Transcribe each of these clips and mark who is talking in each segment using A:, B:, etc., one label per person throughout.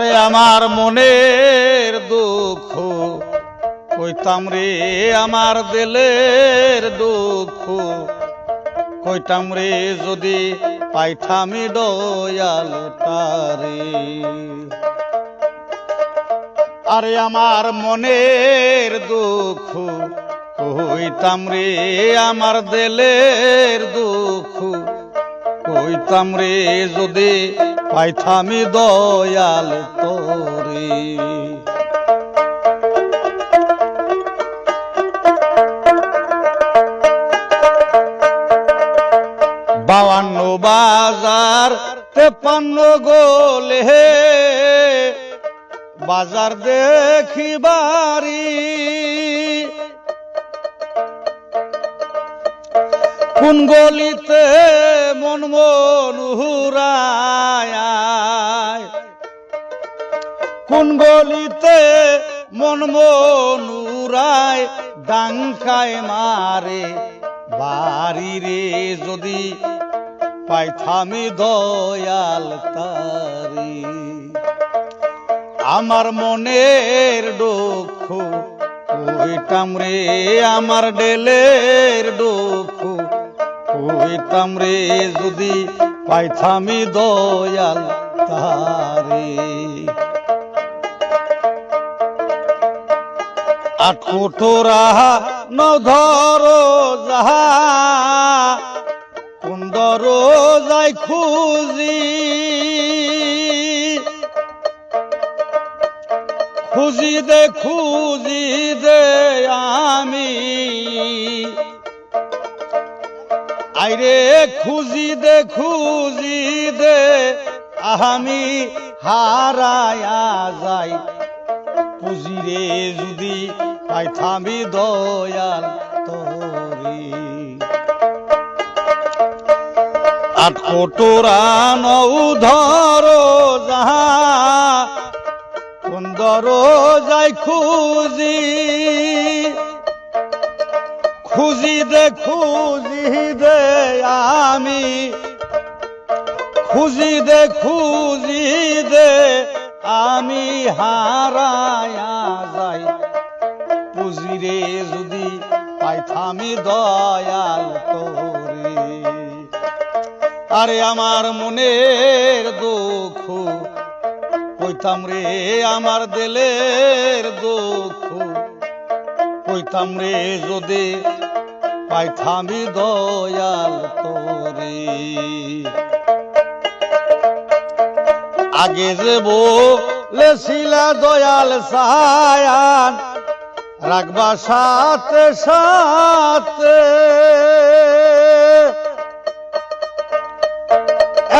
A: আমার মনের দুঃখ, কইতাম রে আমার দিলের দুঃখ। কইতাম রে যদি পাইঠামি দয়াল তারে আরে আমার মনের দুঃখ, কইতাম রে আমার দিলের দুঃখ। কইতাম রে যদি পাইথামি দয়াল তোরে। বাউান্ন বাজার তেপান্ন গোলে বাজার দেখি বাড়ি। কোন গলিতে মন মনুরায় কোন গলিতে মন মনুরায় ডাঙ্কায় মারে বাড়ি রে যদি পাইথামি দয়াল তারি। আমার মনের দুঃখ কইতাম রে আমার ডেলের দুঃখ কইতাম রে যদি পাইথামি দয়াল তারে আট কোঠরা নধর যাহা, কুন্দর যাই খুঁজি। খুঁজি দে খুঁজি দে আমি আইরে খুঁজি দে খুঁজি দে আমি হারায়া যাই। পুজিরে যদি পাইথামি দয়াল তোরে। আট কোটোরা নৌ ধর যাহা সুন্দর যাই খুঁজি খুঁজি দে খুঁজি দে আমি। খুঁজি দে খুঁজি দে আমি, হারায়া যাই। পুজিরে যদি পাইথামি দয়াল তোরে। আরে আমার মনের দুঃখ, কইতাম রে আমার দিলের দুঃখ। কইতাম রে যদি পাইথামি দয়াল তোরে। আগে যে বলেছিলা দয়াল সায়ান, রাখবা সাথে সাথে।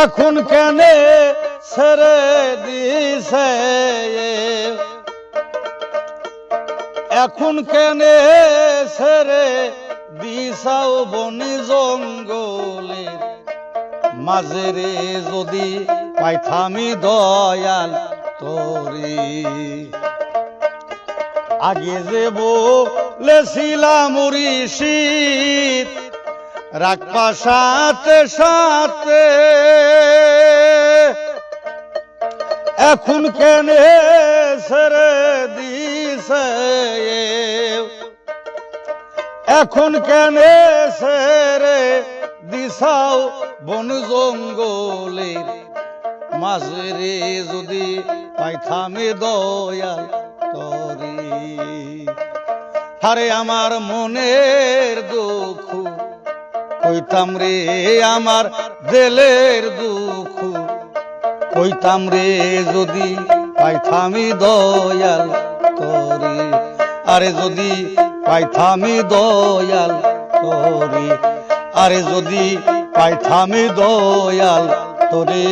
A: এখন কেনে ছেড়ে দিছে এখন কেনে ছেড়ে দিছাও বনে জঙ্গলে মাঝে রে যদি পাইথামি দয়াল তোরে। আগে যে বলেছিলাম শীত রাখবা সাথে সাথে, এখন কেনে ছেড়ে দিছে এখন কেনে ছেড়ে দিছাও বন জঙ্গলের মাঝে যদি পাইথামে দয়াল তরে। হারে আমার মনের দুঃখ, কইতাম রে আমার দিলের দুঃখ, কইতাম রে যদি পাইথামি দয়াল তরে। আরে যদি পাইথামি দয়াল তোরে। আরে যদি পাইথামি দয়াল তোরে।